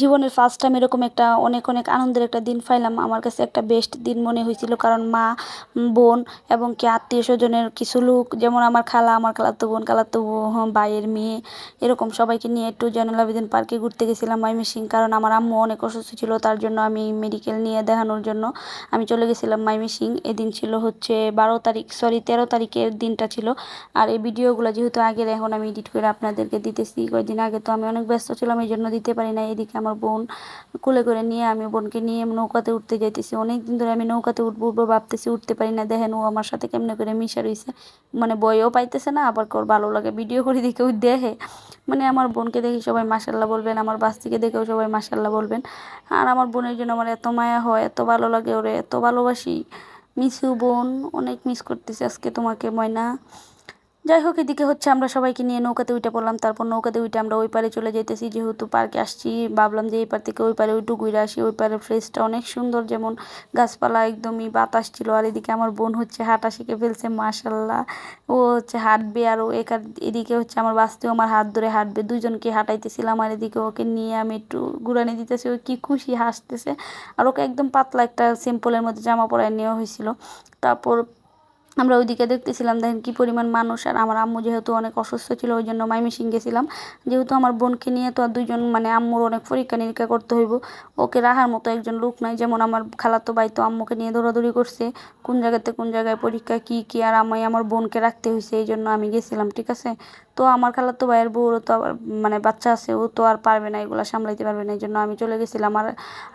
জীবনের first time এরকম একটা অনেক অনেক আনন্দের একটা দিন পাইলাম। আমার কাছে একটা বেস্ট দিন মনে হয়েছিল, কারণ মা, বোন এবং কি আত্মীয় স্বজনের কিছু লোক, যেমন আমার খালা, আমার খালাতো বোন, খালাতো ভাইয়ের মেয়ে, এরকম সবাইকে নিয়ে একটু জয়নুল আবেদিন পার্কে ঘুরতে গেছিলাম মাইমিসিং কারণ আমার আম্মু অনেক অসুস্থ ছিল, তার জন্য আমি মেডিকেল নিয়ে দেখানোর জন্য আমি চলে গেছিলাম মাইমিসিং এদিন ছিল হচ্ছে বারো তারিখ সরি তেরো তারিখের দিনটা ছিল। আর এই ভিডিওগুলো যেহেতু আগের, এখন আমি এডিট করে আপনাদেরকে দিতেছি। কয়েকদিন আগে তো আমি অনেক ব্যস্ত ছিলাম এই জন্য দিতে পারি না এদিকে আমার বোন কোলে করে নিয়ে আমি বোনকে নিয়ে নৌকাতে উঠতে যাইতেছি। অনেক দিন ধরে আমি নৌকাতে উঠবো উঠবো ভাবতেছি উঠতে পারি না। দেখেন ও আমার সাথে কেমনে করে মিশা রয়েছে মানে বইও পাইতেছে না, আবার ওর ভালো লাগে ভিডিও করে দেখে ওই দেখে। মানে আমার বোনকে দেখে সবাই মাসাল্লাহ বলবেন, আমার বাস্তিকে দেখেও সবাই মাসাল্লাহ বলবেন। আর আমার বোনের জন্য আমার এত মায়া হয়, এত ভালো লাগে ওরে, এত ভালোবাসি। মিসু বোন, অনেক মিস করতেছি আজকে তোমাকে, ময়না। যাই হোক এদিকে হচ্ছে আমরা সবাইকে নিয়ে নৌকাতে উঠে পড়লাম। তারপর নৌকাতে উঠে আমরা ওই পারে চলে যেতেছি যেহেতু পার্কে আসছি, ভাবলাম যে এই পার থেকে ওই পারে ওইটু ঘুরে আসি। ওই পারের ফ্রেশটা অনেক সুন্দর, যেমন গাছপালা একদমই বাতাস ছিল। আর এদিকে আমার বোন হচ্ছে হাঁটা শিখে ফেলছে মাশাল্লাহ ও হচ্ছে হাঁটবে আর ও একার এদিকে হচ্ছে আমার বাস্তেও আমার হাত ধরে হাঁটবে। দুজনকে হাঁটাইতেছিলাম আর এদিকে ওকে নিয়ে আমি একটু ঘুরানি দিতেছি। ও কি খুশি হাসতেছে। আর ওকে একদম পাতলা একটা সিম্পলের মধ্যে জামা পরায় নেওয়া হয়েছিল। তারপর আমরা ওইদিকে দেখতেছিলাম, দেখেন কী পরিমাণ মানুষ। আর আমার আম্মু যেহেতু অনেক অসুস্থ ছিল, ওই জন্য মাইমিসিং গেছিলাম। যেহেতু আমার বোনকে নিয়ে তো আর দুজন মানে আম্মুর অনেক পরীক্ষা নিরীক্ষা করতে হইব। ওকে রাখার মতো একজন লোক নাই, যেমন আমার খালাতো ভাই তো আম্মুকে নিয়ে দৌড়াদৌড়ি করছে। কোন জায়গাতে কোন জায়গায় পরীক্ষা, কী কী, আর আমি, আমার বোনকে রাখতে হয়েছে এই জন্য আমি গেছিলাম, ঠিক আছে? তো আমার খালাতো ভাইয়ের বউরও তো মানে বাচ্চা আছে, ও তো আর পারবে না, এগুলো সামলাইতে পারবে না, এই জন্য আমি চলে গেছিলাম। আর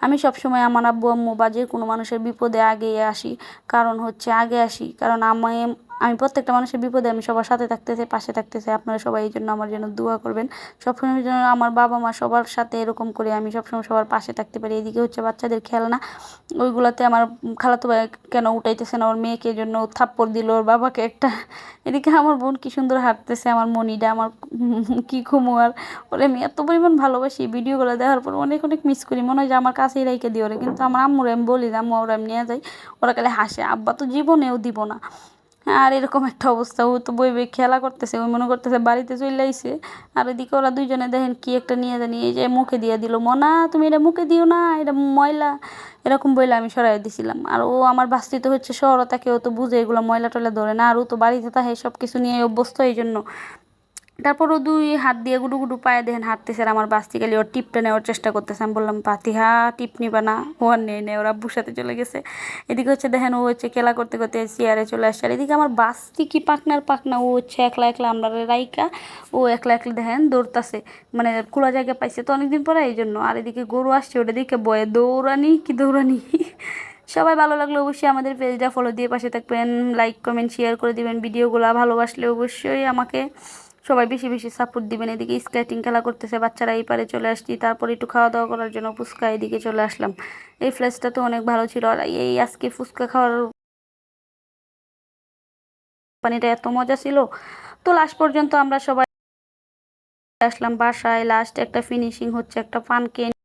আমি সবসময় আমার আব্বু, আম্মু বা যে কোনো মানুষের বিপদে আগে আসি, কারণ হচ্ছে আগে আসি, কারণ আমি আমি প্রত্যেকটা মানুষের বিপদে আমি সবার সাথে থাকতে চাই পাশে থাকতে চাই আপনারা সবাই এই জন্য আমার জন্য দোয়া করবেন। সবসময় যেন আমার বাবা মা সবার সাথে এরকম করে আমি সবসময় সবার পাশে থাকতে পারি। এদিকে হচ্ছে বাচ্চাদের খেলনা, ওইগুলোতে আমার খালাতো ভাই কেন উঠাইতেছে না? ওর মেয়েকে জন্য থাপ্পড় দিল, ওর বাবাকে একটা এদিকে আমার বোন কি সুন্দর হাঁটতেছে, আমার মনিটা, আমার কি আর ওরে আমি এত পরিমাণ ভালোবাসি। ভিডিওগুলো দেখার পর অনেক অনেক মিস করি। মনে হয় যে আমার কাছেই রাইকে দিই ওরে। কিন্তু আমার আম্মুর আমি বলি যে, আম্মু, ওরা আমি নিয়ে যাই। ওরা খালি হাসে। আব্বা তো জীবনেও দিব না। আর এরকম একটা অবস্থা, ও তো বই বই খেলা করতেছে ওই মনে করতেছে বাড়িতে চলে আইসে আর ওইদিকে ওরা দুইজনে দেখেন কি একটা নিয়ে জানি, এই যে মুখে দিয়ে দিল, মনা, তুমি এটা মুখে দিও না, এটা ময়লা। এরকম বইলে আমি সরাই দিছিলাম। আর ও আমার বাস্তিত হচ্ছে শহর তাকে ও তো বুঝে, এগুলো ময়লা টয়লা ধরে না। আর ও তো বাড়িতে তাহে সব কিছু নিয়ে অভ্যস্ত এই জন্য তারপর ও দুই হাত দিয়ে গুডু গুডু পায়ে দেখেন হাঁটতেছে আমার বাস্তি গেলে ওর টিপটা নেওয়ার চেষ্টা করতেছে। আমি বললাম পাতিহা টিপ নিবা না, ও আর নেই নেই, ওর আব্বুর সাথে চলে গেছে। এদিকে হচ্ছে দেখেন ও হচ্ছে খেলা করতে করতে চেয়ারে চলে আসছে। আর এদিকে আমার বাস্তি কি পাকনার পাকনা ও হচ্ছে একলা একলা, আমরা রাইকা, ও একলা একলা দেখেন দৌড়তাছে মানে খোলা জায়গা পাইছে তো অনেকদিন পরে এই জন্য। আর এদিকে গরু আসছে, ওটা দিকে বয়ে, দৌড়ানি কি দৌড়ানি? সবাই ভালো লাগলে অবশ্যই আমাদের পেজটা ফলো দিয়ে পাশে থাকবেন লাইক কমেন্ট শেয়ার করে দিবেন, ভিডিওগুলো ভালোবাসলে অবশ্যই আমাকে সবাই বেশি বেশি সাপোর্ট দিবেন। এদিকে স্কেটিং খেলা করতেছে, বাচ্চারা এই পারে চলে আসছি। তারপর একটু খাওয়া দাওয়া করার জন্য ফুচকা এদিকে চলে আসলাম। এই ফ্লেসটা তো অনেক ভালো ছিল। আর এই আজকে ফুচকা খাওয়ার পানিটা এত মজা ছিল। তো লাস্ট পর্যন্ত আমরা সবাই আসলাম বাসায়। লাস্ট একটা ফিনিশিং হচ্ছে একটা পান কেন